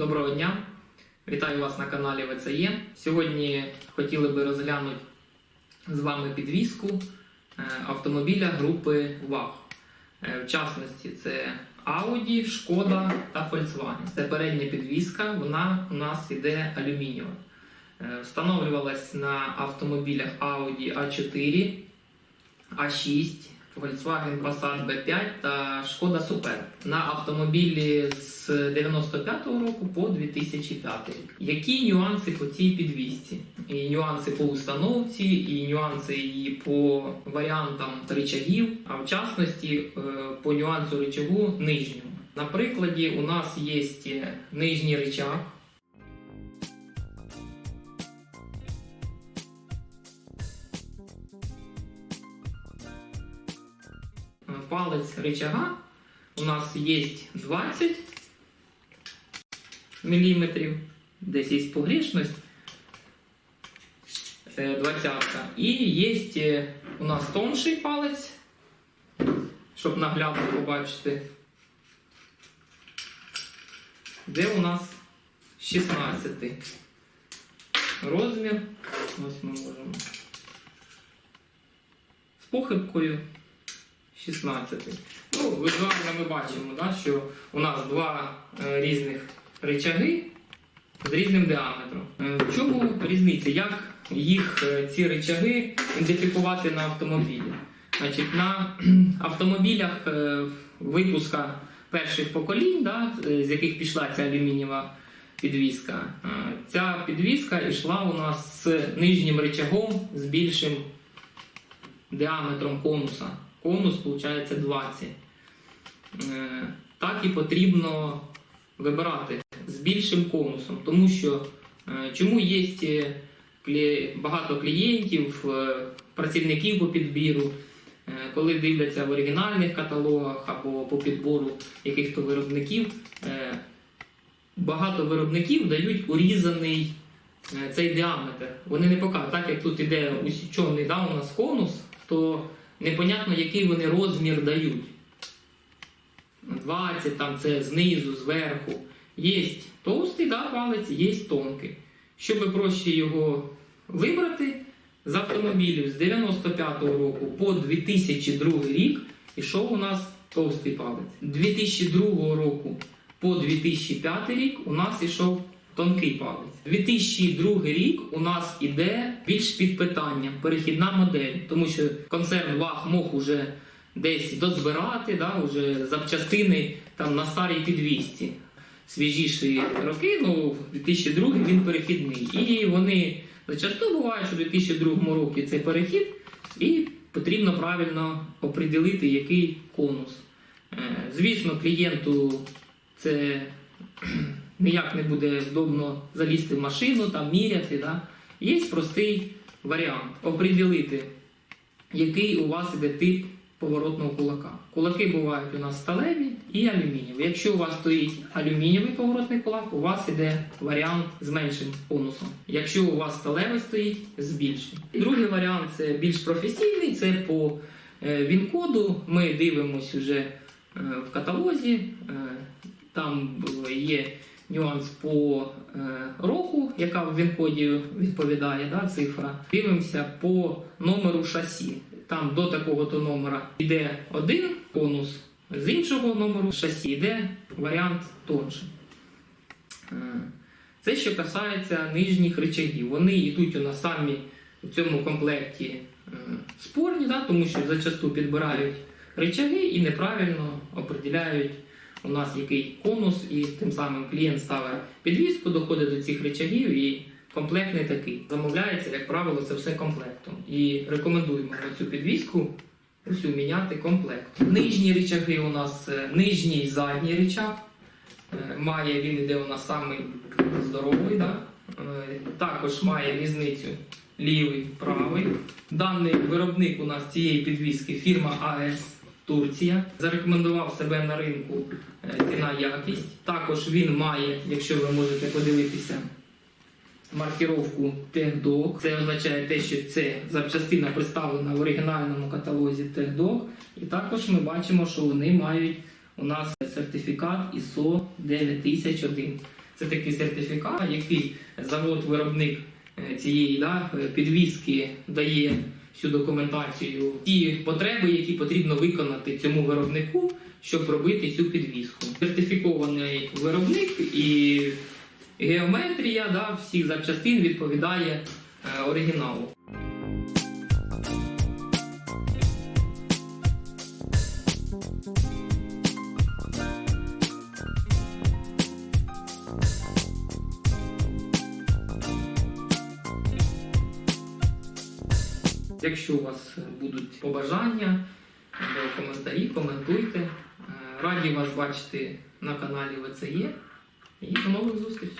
Доброго дня! Вітаю вас на каналі ВЦЄ. Сьогодні хотіли би розглянути з вами підвізку е, автомобіля групи ВАГ. Е, В частності це Audi, Шкода та Volkswagen. Це передня підвізка, вона у нас іде алюмінієва. Е, Встановлювалась на автомобілях Audi A4, A6, Volkswagen Passat B5 та Шкода Superb на автомобілі з 95-го року по 2005 рік. Які нюанси по цій підвісці? І нюанси по установці, і нюанси її по варіантам рычагів, а в частності е, по нюансу рычагу нижнього. На прикладі у нас є нижній рычаг. Палець рычага. У нас є 20 мм, десь є погрешність, е, 20 і є у нас тонший палець, щоб наглядно побачити, де у нас 16 розмір. Ось ми можемо з похибкою 16. Ну, візуально ми бачимо, да, що у нас два е, різних речаги з різним діаметром. Е, в чому різниця? Як їх е, ці речаги ідентифікувати на автомобілі? Значить, на автомобілях випуска перших поколінь, да, з яких пішла ця алюмінієва підвіска, ця підвіска йшла у нас з нижнім речагом з більшим діаметром конуса. Конус, виходить, 20. Е, Так і потрібно вибирати з більшим конусом, тому що е, чому є е, багато клієнтів, працівників по підбіру, коли дивляться в оригінальних каталогах або по підбору яких-то виробників, багато виробників дають урізаний цей діаметр. Вони не показують, так як тут іде усічений да, у нас конус, то непонятно, який вони розмір дають. 20, там це знизу, зверху. Є товстий да, палець, є тонкий. Щоб проще його вибрати з автомобілів з 95-го року по 2002 рік ішов у нас товстий палець. 2002 року по 2005 рік у нас ішов тонкий палець. 2002 рік у нас іде більш під питанням перехідна модель, тому що концерн ВАГ мог уже десь дозбирати, да, уже запчастини там на старій підвісці. Свіжіші роки, ну 2002 він перехідний. І вони зачасту буває, що в 2002 році це перехід, і потрібно правильно оприділити, який конус. Е, Звісно, клієнту це ніяк не буде вдобно залізти в машину, там міряти. Да? Є простий варіант оприділити, який у вас іде тип поворотного кулака. Кулаки бувають у нас сталеві і алюмінієві. Якщо у вас стоїть алюмінієвий поворотний кулак, у вас іде варіант з меншим конусом. Якщо у вас сталевий стоїть, з більшим. Другий варіант це більш професійний, це по е, він-коду. Ми дивимося вже е, в каталозі. Е, Там є нюанс по е, року, яка в він-коді відповідає, да, цифра. Дивимося по номеру шасі. Там до такого-то номера йде один конус, з іншого номеру шасі йде варіант тонший. Е, Це що касається нижніх речагів. Вони йдуть у нас самі в цьому комплекті е, спорні, да, тому що зачасту підбирають речаги і неправильно определяють у нас який конус, і тим самим клієнт ставить підвіску, доходить до цих речагів і комплект не такий. Замовляється, як правило, це все комплектом. І рекомендуємо цю підвіску усю міняти комплект. Нижні речаги у нас е, нижній задній речаг. Е, Має він іде у нас самий здоровий. Да? Е, Також має різницю лівий, правий. Даний виробник у нас цієї підвіски фірма АЕС Турція. Зарекомендував себе на ринку е, ціна якість. Також він має, якщо ви можете подивитися, маркировку TechDoc. Це означає те, що це запчастина представлена в оригінальному каталозі TechDoc. І також ми бачимо, що вони мають у нас сертифікат ISO 9001. Це такий сертифікат, який завод-виробник е, цієї да, е, підвіски дає всю документацію, ті потреби, які потрібно виконати цьому виробнику, щоб робити цю підвіску. Сертифікований виробник і геометрія да, всіх запчастин відповідає е, оригіналу. Якщо у вас будуть побажання або коментарі, коментуйте. Е, Раді вас бачити на каналі ВЦЄ. І до нових зустрічей!